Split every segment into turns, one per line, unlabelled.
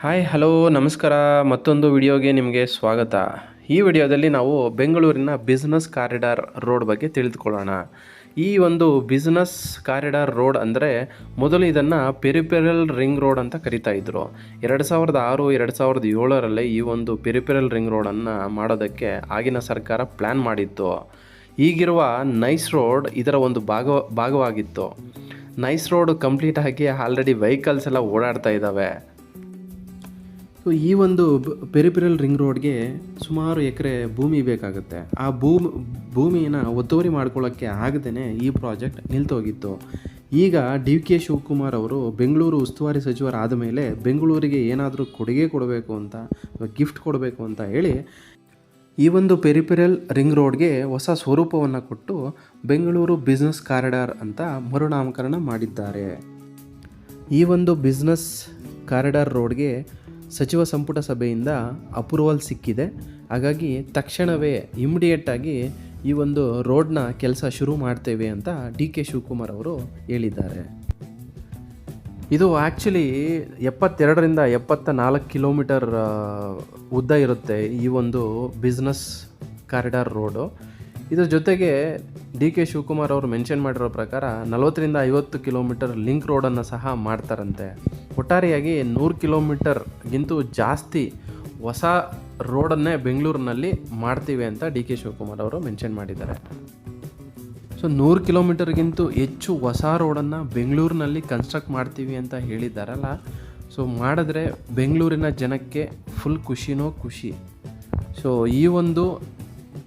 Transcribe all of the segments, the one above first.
Hi hello ನಮಸ್ಕಾರ. ಮತ್ತೊಂದು ವಿಡಿಯೋಗೆ ನಿಮಗೆ ಸ್ವಾಗತ. ಈ ವಿಡಿಯೋದಲ್ಲಿ ನಾವು ಬೆಂಗಳೂರಿನ ಬಿಸ್ನೆಸ್ ಕಾರಿಡಾರ್ ರೋಡ್ ಬಗ್ಗೆ ತಿಳಿದುಕೊಳ್ಳೋಣ. ಈ ಒಂದು ಬಿಸ್ನೆಸ್ ಕಾರಿಡಾರ್ ರೋಡ್ ಅಂದರೆ ಮೊದಲು ಇದನ್ನು ಪೆರಿಪೆರಲ್ ರಿಂಗ್ ರೋಡ್ ಅಂತ ಕರಿತಾ ಇದ್ದರು ಎರಡು ಸಾವಿರದ ಆರು, ಎರಡು ಸಾವಿರದ ಏಳರಲ್ಲಿ ಈ ಒಂದು ಪೆರಿಪೆರಲ್ ರಿಂಗ್ ರೋಡನ್ನು ಮಾಡೋದಕ್ಕೆ ಆಗಿನ ಸರ್ಕಾರ ಪ್ಲ್ಯಾನ್ ಮಾಡಿತ್ತು. ಈಗಿರುವ ನೈಸ್ ರೋಡ್ ಇದರ ಒಂದು ಭಾಗ, ಭಾಗವಾಗಿತ್ತು. ನೈಸ್ ರೋಡ್ ಕಂಪ್ಲೀಟ್ ಆಗಿ ಆಲ್ರೆಡಿ ವೆಹಿಕಲ್ಸ್ ಎಲ್ಲ ಓಡಾಡ್ತಾ ಇದ್ದಾವೆ ಸೊ ಈ ಒಂದು ಪೆರಿಪೆರಲ್ ರಿಂಗ್ ರೋಡ್ಗೆ ಸುಮಾರು ಎಕರೆ ಭೂಮಿ ಬೇಕಾಗುತ್ತೆ. ಆ ಭೂಮಿ ಭೂಮಿನ ಒತ್ತುವರಿ ಮಾಡ್ಕೊಳ್ಳೋಕ್ಕೆ ಆಗದೇ ಈ ಪ್ರಾಜೆಕ್ಟ್ ನಿಲ್ತೋಗಿತ್ತು. ಈಗ ಡಿ ಕೆ ಶಿವಕುಮಾರ್ ಅವರು ಬೆಂಗಳೂರು ಉಸ್ತುವಾರಿ ಸಚಿವರಾದ ಮೇಲೆ ಬೆಂಗಳೂರಿಗೆ ಏನಾದರೂ ಕೊಡುಗೆ ಕೊಡಬೇಕು ಅಂತ ಗಿಫ್ಟ್ ಕೊಡಬೇಕು ಅಂತ ಹೇಳಿ ಈ ಒಂದು ಪೆರಿಪೆರಲ್ ರಿಂಗ್ ರೋಡ್ಗೆ ಹೊಸ ಸ್ವರೂಪವನ್ನು ಕೊಟ್ಟು ಬೆಂಗಳೂರು ಬಿಸ್ನೆಸ್ ಕಾರಿಡಾರ್ ಅಂತ ಮರುನಾಮಕರಣ ಮಾಡಿದ್ದಾರೆ. ಈ ಒಂದು ಬಿಸ್ನೆಸ್ ಕಾರಿಡಾರ್ ರೋಡ್ಗೆ ಸಚಿವ ಸಂಪುಟ ಸಭೆಯಿಂದ ಅಪ್ರೂವಲ್ ಸಿಕ್ಕಿದೆ. ಹಾಗಾಗಿ ತಕ್ಷಣವೇ ಇಮಿಡಿಯೇಟಾಗಿ ಈ ಒಂದು ರೋಡ್ನ ಕೆಲಸ ಶುರು ಮಾಡ್ತೇವೆ ಅಂತ ಡಿ ಕೆ ಶಿವಕುಮಾರ್ ಅವರು ಹೇಳಿದ್ದಾರೆ. ಇದು ಆ್ಯಕ್ಚುಲಿ ಎಪ್ಪತ್ತೆರಡರಿಂದ ಎಪ್ಪತ್ತ ನಾಲ್ಕು ಕಿಲೋಮೀಟರ್ ಉದ್ದ ಇರುತ್ತೆ ಈ ಒಂದು ಬಿಸ್ನೆಸ್ ಕಾರಿಡಾರ್ ರೋಡು ಇದ್ರ ಜೊತೆಗೆ ಡಿ ಕೆ ಶಿವಕುಮಾರ್ ಅವರು ಮೆನ್ಷನ್ ಮಾಡಿರೋ ಪ್ರಕಾರ ನಲವತ್ತರಿಂದ ಐವತ್ತು ಕಿಲೋಮೀಟರ್ ಲಿಂಕ್ ರೋಡನ್ನು ಸಹ ಮಾಡ್ತಾರಂತೆ. ಒಟ್ಟಾರೆಯಾಗಿ ನೂರು ಕಿಲೋಮೀಟರ್ಗಿಂತೂ ಜಾಸ್ತಿ ಹೊಸ ರೋಡನ್ನೇ ಬೆಂಗಳೂರಿನಲ್ಲಿ ಮಾಡ್ತೀವಿ ಅಂತ ಡಿ ಕೆ ಶಿವಕುಮಾರ್ ಅವರು ಮೆನ್ಷನ್ ಮಾಡಿದ್ದಾರೆ. ಸೊ ನೂರು ಕಿಲೋಮೀಟರ್ಗಿಂತೂ ಹೆಚ್ಚು ಹೊಸ ರೋಡನ್ನು ಬೆಂಗಳೂರಿನಲ್ಲಿ ಕನ್ಸ್ಟ್ರಕ್ಟ್ ಮಾಡ್ತೀವಿ ಅಂತ ಹೇಳಿದ್ದಾರಲ್ಲ. ಸೊ ಮಾಡಿದ್ರೆ ಬೆಂಗಳೂರಿನ ಜನಕ್ಕೆ ಫುಲ್ ಖುಷಿನೋ ಖುಷಿ. ಸೊ ಈ ಒಂದು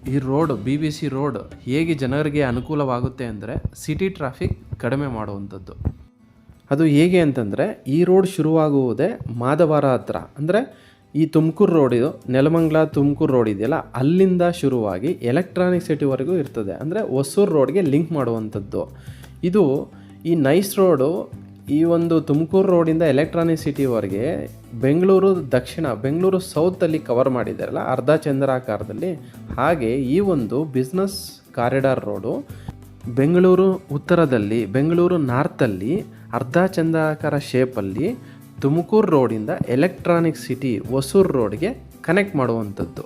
ಈ road B B C road ಹೇಗೆ ಜನರಿಗೆ ಅನುಕೂಲವಾಗುತ್ತೆ ಅಂದರೆ ಸಿಟಿ ಟ್ರಾಫಿಕ್ ಕಡಿಮೆ ಮಾಡುವಂಥದ್ದು. ಅದು ಹೇಗೆ ಅಂತಂದರೆ ಈ ರೋಡ್ ಶುರುವಾಗುವುದೇ ಮಾದವಾರ ಹತ್ರ. ಅಂದರೆ ಈ ತುಮಕೂರು ರೋಡ್ ಇದು, ನೆಲಮಂಗ್ಲ ತುಮಕೂರು ರೋಡ್ ಇದೆಯಲ್ಲ, ಅಲ್ಲಿಂದ ಶುರುವಾಗಿ ಎಲೆಕ್ಟ್ರಾನಿಕ್ ಸಿಟಿವರೆಗೂ ಇರ್ತದೆ. ಅಂದರೆ ಹೊಸೂರು ರೋಡ್ಗೆ ಲಿಂಕ್ ಮಾಡುವಂಥದ್ದು. ಇದು ಈ ನೈಸ್ ರೋಡು ಈ ಒಂದು ತುಮಕೂರು ರೋಡಿಂದ ಎಲೆಕ್ಟ್ರಾನಿಕ್ ಸಿಟಿವರೆಗೆ ಬೆಂಗಳೂರು ದಕ್ಷಿಣ, ಬೆಂಗಳೂರು ಸೌತಲ್ಲಿ ಕವರ್ ಮಾಡಿದ್ದಾರಲ್ಲ, ಅರ್ಧ ಚಂದ್ರಾಕಾರದಲ್ಲಿ. ಹಾಗೆ ಈ ಒಂದು ಬಿಸ್ನೆಸ್ ಕಾರಿಡಾರ್ ರೋಡು ಬೆಂಗಳೂರು ಉತ್ತರದಲ್ಲಿ, ಬೆಂಗಳೂರು ನಾರ್ತಲ್ಲಿ ಅರ್ಧ ಚಂದ್ರಾಕಾರ ಶೇಪಲ್ಲಿ ತುಮಕೂರು ರೋಡಿಂದ ಎಲೆಕ್ಟ್ರಾನಿಕ್ ಸಿಟಿ ಹೊಸೂರು ರೋಡ್ಗೆ ಕನೆಕ್ಟ್ ಮಾಡುವಂಥದ್ದು.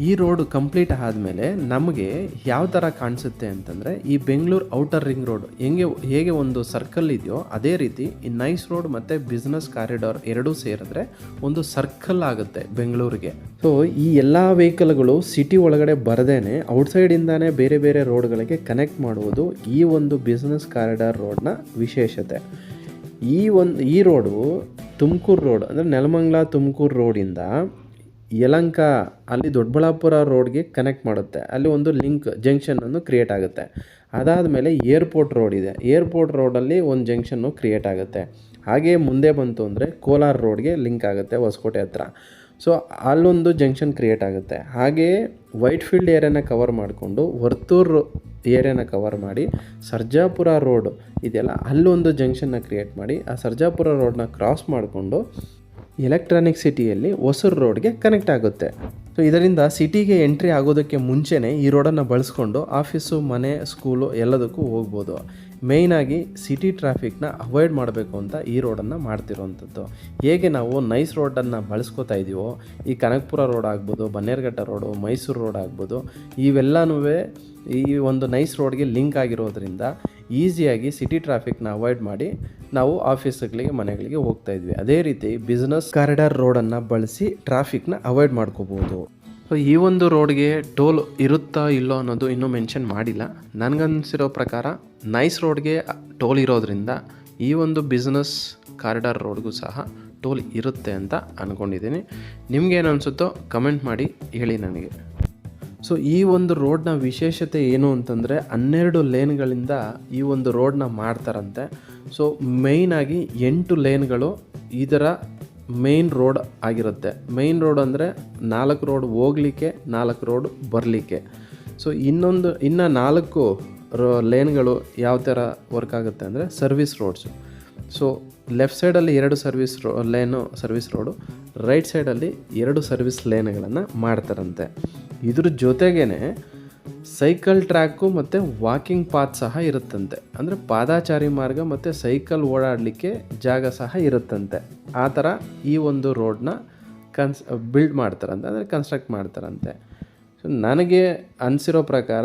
ಈ ರೋಡ್ ಕಂಪ್ಲೀಟ್ ಆದಮೇಲೆ ನಮಗೆ ಯಾವ ಥರ ಕಾಣಿಸುತ್ತೆ ಅಂತಂದರೆ ಈ ಬೆಂಗಳೂರು ಔಟರ್ ರಿಂಗ್ ರೋಡ್ ಹೆಂಗೆ, ಹೇಗೆ ಒಂದು ಸರ್ಕಲ್ ಇದೆಯೋ ಅದೇ ರೀತಿ ಈ ನೈಸ್ ರೋಡ್ ಮತ್ತು ಬಿಸ್ನೆಸ್ ಕಾರಿಡಾರ್ ಎರಡೂ ಸೇರಿದ್ರೆ ಒಂದು ಸರ್ಕಲ್ ಆಗುತ್ತೆ ಬೆಂಗಳೂರಿಗೆ ಸೊ ಈ ಎಲ್ಲ ವೆಹಿಕಲ್ಗಳು ಸಿಟಿ ಒಳಗಡೆ ಬರದೇನೆ ಔಟ್ಸೈಡಿಂದಾನೇ ಬೇರೆ ಬೇರೆ ರೋಡ್ಗಳಿಗೆ ಕನೆಕ್ಟ್ ಮಾಡುವುದು ಈ ಒಂದು ಬಿಸ್ನೆಸ್ ಕಾರಿಡಾರ್ ರೋಡ್ನ ವಿಶೇಷತೆ. ಈ ಒಂದು, ಈ ರೋಡು ತುಮಕೂರು ರೋಡ್ ಅಂದರೆ ನೆಲಮಂಗ್ಲ ತುಮಕೂರು ರೋಡಿಂದ ಯಲಂಕ, ಅಲ್ಲಿ ದೊಡ್ಡಬಳ್ಳಾಪುರ ರೋಡ್ಗೆ ಕನೆಕ್ಟ್ ಮಾಡುತ್ತೆ. ಅಲ್ಲಿ ಒಂದು ಲಿಂಕ್ ಜಂಕ್ಷನನ್ನು ಕ್ರಿಯೇಟ್ ಆಗುತ್ತೆ. ಅದಾದ ಮೇಲೆ ಏರ್ಪೋರ್ಟ್ ರೋಡ್ ಇದೆ ಏರ್ಪೋರ್ಟ್ ರೋಡಲ್ಲಿ ಒಂದು ಜಂಕ್ಷನ್ನು ಕ್ರಿಯೇಟ್ ಆಗುತ್ತೆ. ಹಾಗೆ ಮುಂದೆ ಬಂತು ಅಂದರೆ ಕೋಲಾರ ರೋಡ್ಗೆ ಲಿಂಕ್ ಆಗುತ್ತೆ ಹೊಸಕೋಟೆ ಹತ್ರ. ಸೊ ಅಲ್ಲೊಂದು ಜಂಕ್ಷನ್ ಕ್ರಿಯೇಟ್ ಆಗುತ್ತೆ. ಹಾಗೆಯೇ ವೈಟ್ ಫೀಲ್ಡ್ ಏರಿಯಾನ ಕವರ್ ಮಾಡಿಕೊಂಡು ವರ್ತೂರು ಏರಿಯಾನ ಕವರ್ ಮಾಡಿ ಸರ್ಜಾಪುರ ರೋಡ್ ಇದೆಯಲ್ಲ, ಅಲ್ಲೊಂದು ಜಂಕ್ಷನ್ನ ಕ್ರಿಯೇಟ್ ಮಾಡಿ ಆ ಸರ್ಜಾಪುರ ರೋಡನ್ನ ಕ್ರಾಸ್ ಮಾಡಿಕೊಂಡು ಎಲೆಕ್ಟ್ರಾನಿಕ್ ಸಿಟಿಯಲ್ಲಿ ಹೊಸೂರು ರೋಡ್ಗೆ ಕನೆಕ್ಟ್ ಆಗುತ್ತೆ. ಸೊ ಇದರಿಂದ ಸಿಟಿಗೆ ಎಂಟ್ರಿ ಆಗೋದಕ್ಕೆ ಮುಂಚೆನೇ ಈ ರೋಡನ್ನು ಬಳಸ್ಕೊಂಡು ಆಫೀಸು ಮನೆ ಸ್ಕೂಲು ಎಲ್ಲದಕ್ಕೂ ಹೋಗ್ಬೋದು. ಮೇಯ್ನಾಗಿ ಸಿಟಿ ಟ್ರಾಫಿಕ್ನ ಅವಾಯ್ಡ್ ಮಾಡಬೇಕು ಅಂತ ಈ ರೋಡನ್ನು ಮಾಡ್ತಿರೋವಂಥದ್ದು ಹೇಗೆ ನಾವು ನೈಸ್ ರೋಡನ್ನು ಬಳಸ್ಕೋತಾ ಇದೀವೋ, ಈ ಕನಕಪುರ ರೋಡ್ ಆಗ್ಬೋದು, ಬನ್ನೇರ್ಘಟ್ಟ ರೋಡು ಮೈಸೂರು ರೋಡ್ ಆಗ್ಬೋದು ಇವೆಲ್ಲನೂ ಈ ಒಂದು ನೈಸ್ ರೋಡ್ಗೆ ಲಿಂಕ್ ಆಗಿರೋದ್ರಿಂದ ಈಸಿಯಾಗಿ ಸಿಟಿ ಟ್ರಾಫಿಕ್ನ ಅವಾಯ್ಡ್ ಮಾಡಿ ನಾವು ಆಫೀಸ್ಗಳಿಗೆ, ಮನೆಗಳಿಗೆ ಹೋಗ್ತಾ ಇದ್ವಿ. ಅದೇ ರೀತಿ ಬಿಸ್ನೆಸ್ ಕಾರಿಡಾರ್ ರೋಡನ್ನು ಬಳಸಿ ಟ್ರಾಫಿಕ್ನ ಅವಾಯ್ಡ್ ಮಾಡ್ಕೋಬೋದು. ಸೊ ಈ ಒಂದು ರೋಡ್ಗೆ ಟೋಲ್ ಇರುತ್ತಾ ಇಲ್ಲೋ ಅನ್ನೋದು ಇನ್ನೂ ಮೆನ್ಷನ್ ಮಾಡಿಲ್ಲ. ನನಗನ್ಸಿರೋ ಪ್ರಕಾರ ನೈಸ್ ರೋಡ್ಗೆ ಟೋಲ್ ಇರೋದ್ರಿಂದ ಈ ಒಂದು ಬಿಸ್ನೆಸ್ ಕಾರಿಡಾರ್ ರೋಡ್ಗೂ ಸಹ ಟೋಲ್ ಇರುತ್ತೆ ಅಂತ ಅಂದ್ಕೊಂಡಿದ್ದೀನಿ ನಿಮ್ಗೇನು ಅನಿಸುತ್ತೋ ಕಮೆಂಟ್ ಮಾಡಿ ಹೇಳಿ ನನಗೆ. ಸೊ ಈ ಒಂದು ರೋಡ್ನ ವಿಶೇಷತೆ ಏನು ಅಂತಂದರೆ ಹನ್ನೆರಡು ಲೇನ್ಗಳಿಂದ ಈ ಒಂದು ರೋಡ್ನ ಮಾಡ್ತಾರಂತೆ. ಸೊ ಮೇಯ್ನಾಗಿ ಎಂಟು ಲೇನ್ಗಳು ಇದರ ಮೇನ್ ರೋಡ್ ಆಗಿರುತ್ತೆ. ಮೇನ್ ರೋಡ್ ಅಂದರೆ ನಾಲ್ಕು ರೋಡ್ ಹೋಗ್ಲಿಕ್ಕೆ, ನಾಲ್ಕು ರೋಡ್ ಬರಲಿಕ್ಕೆ. ಸೊ ಇನ್ನೊಂದು, ಇನ್ನು ನಾಲ್ಕು ರೋ ಲೇನ್ಗಳು ಯಾವ ಥರ ವರ್ಕ್ ಆಗುತ್ತೆ ಅಂದರೆ ಸರ್ವಿಸ್ ರೋಡ್ಸು. ಸೊ ಲೆಫ್ಟ್ ಸೈಡಲ್ಲಿ ಎರಡು ಸರ್ವಿಸ್ ರೋ, ಲೇನು, ಸರ್ವಿಸ್ ರೋಡು, ರೈಟ್ ಸೈಡಲ್ಲಿ ಎರಡು ಸರ್ವಿಸ್ ಲೇನ್ಗಳನ್ನು ಮಾಡ್ತಾರಂತೆ. ಇದ್ರ ಜೊತೆಗೇ ಸೈಕಲ್ ಟ್ರ್ಯಾಕು ಮತ್ತು ವಾಕಿಂಗ್ ಪಾತ್ ಸಹ ಇರುತ್ತಂತೆ. ಅಂದರೆ ಪಾದಾಚಾರಿ ಮಾರ್ಗ ಮತ್ತು ಸೈಕಲ್ ಓಡಾಡಲಿಕ್ಕೆ ಜಾಗ ಸಹ ಇರುತ್ತಂತೆ. ಆ ಥರ ಈ ಒಂದು ರೋಡ್ನ ಕನ್ಸ್, ಬಿಲ್ಡ್ ಮಾಡ್ತಾರಂತೆ, ಅಂದರೆ ಕನ್ಸ್ಟ್ರಕ್ಟ್ ಮಾಡ್ತಾರಂತೆ. ಸೊ ನನಗೆ ಅನಿಸಿರೋ ಪ್ರಕಾರ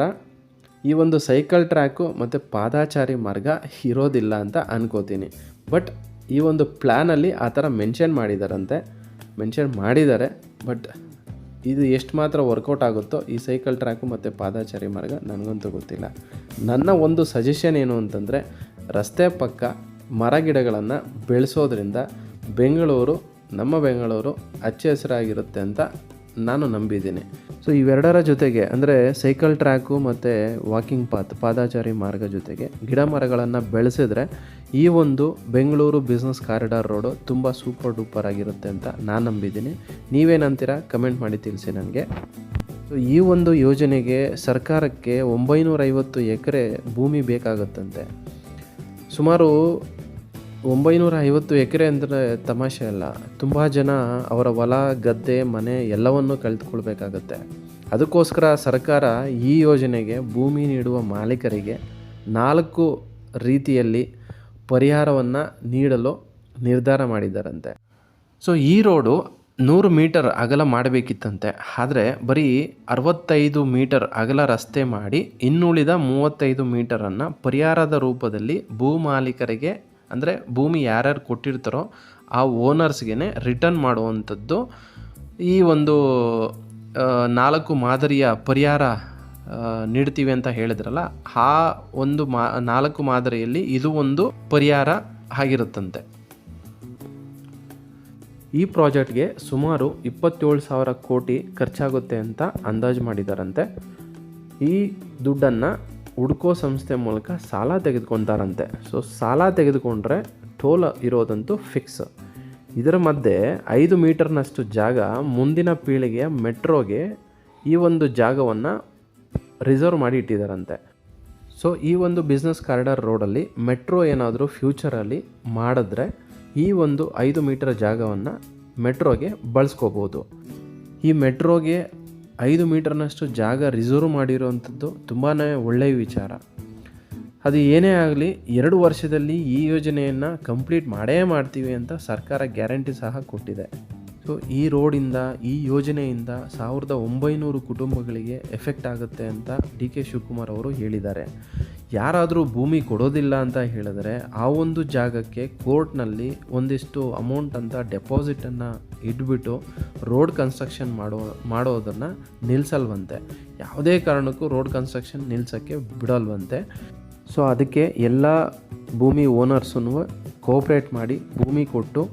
ಈ ಒಂದು ಸೈಕಲ್ ಟ್ರ್ಯಾಕು ಮತ್ತು ಪಾದಾಚಾರಿ ಮಾರ್ಗ ಇರೋದಿಲ್ಲ ಅಂತ ಅನ್ಕೋತೀನಿ. ಬಟ್ ಈ ಒಂದು ಪ್ಲ್ಯಾನಲ್ಲಿ ಆ ಥರ ಮೆನ್ಷನ್ ಮಾಡಿದಾರಂತೆ. ಮೆನ್ಷನ್ ಮಾಡಿದ್ದಾರೆ, ಬಟ್ ಇದು ಎಷ್ಟು ಮಾತ್ರ ವರ್ಕೌಟ್ ಆಗುತ್ತೋ ಈ ಸೈಕಲ್ ಟ್ರ್ಯಾಕು ಮತ್ತು ಪಾದಾಚಾರಿ ಮಾರ್ಗ ನನಗಂತೂ ಗೊತ್ತಿಲ್ಲ. ನನ್ನ ಒಂದು ಸಜೆಷನ್ ಏನು ಅಂತಂದರೆ, ರಸ್ತೆ ಪಕ್ಕ ಮರ ಗಿಡಗಳನ್ನು ಬೆಳೆಸೋದ್ರಿಂದ ಬೆಂಗಳೂರು ನಮ್ಮ ಬೆಂಗಳೂರು ಹಚ್ಚ ಹಸಿರಾಗಿರುತ್ತೆ ಅಂತ ನಾನು ನಂಬಿದ್ದೀನಿ. ಸೊ ಇವೆರಡರ ಜೊತೆಗೆ, ಅಂದರೆ ಸೈಕಲ್ ಟ್ರ್ಯಾಕು ಮತ್ತು ವಾಕಿಂಗ್ ಪಾತ್ ಪಾದಾಚಾರಿ ಮಾರ್ಗ ಜೊತೆಗೆ ಗಿಡ ಮರಗಳನ್ನು ಬೆಳೆಸಿದ್ರೆ ಈ ಒಂದು ಬೆಂಗಳೂರು ಬಿಸ್ನೆಸ್ ಕಾರಿಡಾರ್ ರೋಡು ತುಂಬ ಸೂಪರ್ ಡೂಪರ್ ಆಗಿರುತ್ತೆ ಅಂತ ನಾನು ನಂಬಿದ್ದೀನಿ. ನೀವೇನಂತೀರಾ? ಕಮೆಂಟ್ ಮಾಡಿ ತಿಳಿಸಿ ನನಗೆ. ಸೊ ಈ ಒಂದು ಯೋಜನೆಗೆ ಸರ್ಕಾರಕ್ಕೆ ಒಂಬೈನೂರ ಐವತ್ತು ಎಕರೆ ಭೂಮಿ ಬೇಕಾಗುತ್ತಂತೆ. ಸುಮಾರು ಒಂಬೈನೂರ ಐವತ್ತು ಎಕರೆ ಅಂದರೆ ತಮಾಷೆ ಅಲ್ಲ. ತುಂಬ ಜನ ಅವರ ಹೊಲ, ಗದ್ದೆ, ಮನೆ ಎಲ್ಲವನ್ನೂ ಕಳೆದುಕೊಳ್ಬೇಕಾಗತ್ತೆ. ಅದಕ್ಕೋಸ್ಕರ ಸರ್ಕಾರ ಈ ಯೋಜನೆಗೆ ಭೂಮಿ ನೀಡುವ ಮಾಲೀಕರಿಗೆ ನಾಲ್ಕು ರೀತಿಯಲ್ಲಿ ಪರಿಹಾರವನ್ನು ನೀಡಲು ನಿರ್ಧಾರ ಮಾಡಿದ್ದಾರಂತೆ. ಸೊ ಈ ರೋಡು ನೂರು ಮೀಟರ್ ಅಗಲ ಮಾಡಬೇಕಿತ್ತಂತೆ. ಆದರೆ ಬರೀ ಅರವತ್ತೈದು ಮೀಟರ್ ಅಗಲ ರಸ್ತೆ ಮಾಡಿ ಇನ್ನುಳಿದ ಮೂವತ್ತೈದು ಮೀಟರನ್ನು ಪರಿಹಾರದ ರೂಪದಲ್ಲಿ ಭೂ ಮಾಲೀಕರಿಗೆ ಅಂದರೆ ಭೂಮಿ ಯಾರ್ಯಾರು ಕೊಟ್ಟಿರ್ತಾರೋ ಆ ಓನರ್ಸ್ಗೆ ರಿಟರ್ನ್ ಮಾಡುವಂಥದ್ದು ಈ ಒಂದು ನಾಲ್ಕು ಮಾದರಿಯ ಪರಿಹಾರ ನೀಡ್ತೀವಿ ಅಂತ ಹೇಳಿದ್ರಲ್ಲ, ಆ ಒಂದು ಮಾ, ನಾಲ್ಕು ಮಾದರಿಯಲ್ಲಿ ಇದು ಒಂದು ಪರಿಹಾರ ಆಗಿರುತ್ತಂತೆ. ಈ ಪ್ರಾಜೆಕ್ಟ್ಗೆ ಸುಮಾರು ಇಪ್ಪತ್ತೇಳು ಸಾವಿರ ಕೋಟಿ ಖರ್ಚಾಗುತ್ತೆ ಅಂತ ಅಂದಾಜು ಮಾಡಿದಾರಂತೆ. ಈ ದುಡ್ಡನ್ನು ಹುಡ್ಕೋ ಸಂಸ್ಥೆ ಮೂಲಕ ಸಾಲ ತೆಗೆದುಕೊತಾರಂತೆ ಸೊ ಸಾಲ ತೆಗೆದುಕೊಂಡ್ರೆ ಟೋಲ್ ಇರೋದಂತೂ ಫಿಕ್ಸ್ ಇದರ ಮಧ್ಯೆ ಐದು ಮೀಟರ್ನಷ್ಟು ಜಾಗ ಮುಂದಿನ ಪೀಳಿಗೆಯ ಮೆಟ್ರೋಗೆ ಈ ಒಂದು ಜಾಗವನ್ನು ರಿಸರ್ವ್ ಮಾಡಿ ಇಟ್ಟಿದ್ದಾರಂತೆ ಸೊ ಈ ಒಂದು ಬಿಸ್ನೆಸ್ ಕಾರಿಡಾರ್ ರೋಡಲ್ಲಿ ಮೆಟ್ರೋ ಏನಾದರೂ ಫ್ಯೂಚರಲ್ಲಿ ಮಾಡಿದ್ರೆ ಈ ಒಂದು ಐದು ಮೀಟರ್ ಜಾಗವನ್ನು ಮೆಟ್ರೋಗೆ ಬಳಸ್ಕೋಬೋದು. ಈ ಮೆಟ್ರೋಗೆ ಐದು ಮೀಟರ್ನಷ್ಟು ಜಾಗ ರಿಸರ್ವ್ ಮಾಡಿರುವಂಥದ್ದು ತುಂಬಾ ಒಳ್ಳೆಯ ವಿಚಾರ. ಅದು ಏನೇ ಆಗಲಿ ಎರಡು ವರ್ಷದಲ್ಲಿ ಈ ಯೋಜನೆಯನ್ನು ಕಂಪ್ಲೀಟ್ ಮಾಡೇ ಮಾಡ್ತೀವಿ ಅಂತ ಸರ್ಕಾರ ಗ್ಯಾರಂಟಿ ಸಹ ಕೊಟ್ಟಿದೆ. ಸೊ ಈ ರೋಡಿಂದ ಈ ಯೋಜನೆಯಿಂದ ಸಾವಿರದ ಒಂಬೈನೂರು ಕುಟುಂಬಗಳಿಗೆ ಎಫೆಕ್ಟ್ ಆಗುತ್ತೆ ಅಂತ ಡಿ ಕೆ ಶಿವಕುಮಾರ್ ಅವರು ಹೇಳಿದ್ದಾರೆ. ಯಾರಾದರೂ ಭೂಮಿ ಕೊಡೋದಿಲ್ಲ ಅಂತ ಹೇಳಿದರೆ ಆ ಒಂದು ಜಾಗಕ್ಕೆ ಕೋರ್ಟ್ನಲ್ಲಿ ಒಂದಿಷ್ಟು ಅಮೌಂಟ್ ಅಂತ ಡೆಪಾಸಿಟನ್ನು ಇಟ್ಬಿಟ್ಟು ರೋಡ್ ಕನ್ಸ್ಟ್ರಕ್ಷನ್ ಮಾಡೋ, ಮಾಡೋದನ್ನು ನಿಲ್ಲಿಸಲ್ವಂತೆ ಯಾವುದೇ ಕಾರಣಕ್ಕೂ ರೋಡ್ ಕನ್ಸ್ಟ್ರಕ್ಷನ್ ನಿಲ್ಲಿಸೋಕ್ಕೆ ಬಿಡಲ್ವಂತೆ. ಸೊ ಅದಕ್ಕೆ ಎಲ್ಲ ಭೂಮಿ ಓನರ್ಸನ್ನು ಕೋಪ್ರೇಟ್ ಮಾಡಿ ಭೂಮಿ ಕೊಟ್ಟು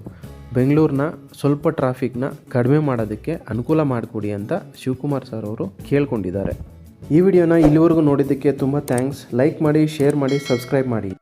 ಬೆಂಗಳೂರಿನ ಸ್ವಲ್ಪ ಟ್ರಾಫಿಕ್ನ ಕಡಿಮೆ ಮಾಡೋದಕ್ಕೆ ಅನುಕೂಲ ಮಾಡಿಕೊಡಿ ಅಂತ ಶಿವಕುಮಾರ್ ಸರ್ ಅವರು ಕೇಳ್ಕೊಂಡಿದ್ದಾರೆ. ಈ ವಿಡಿಯೋನ ಇಲ್ಲಿವರೆಗೂ ನೋಡಿದ್ದಕ್ಕೆ ತುಂಬ ಥ್ಯಾಂಕ್ಸ್. ಲೈಕ್ ಮಾಡಿ, ಶೇರ್ ಮಾಡಿ, ಸಬ್ಸ್ಕ್ರೈಬ್ ಮಾಡಿ.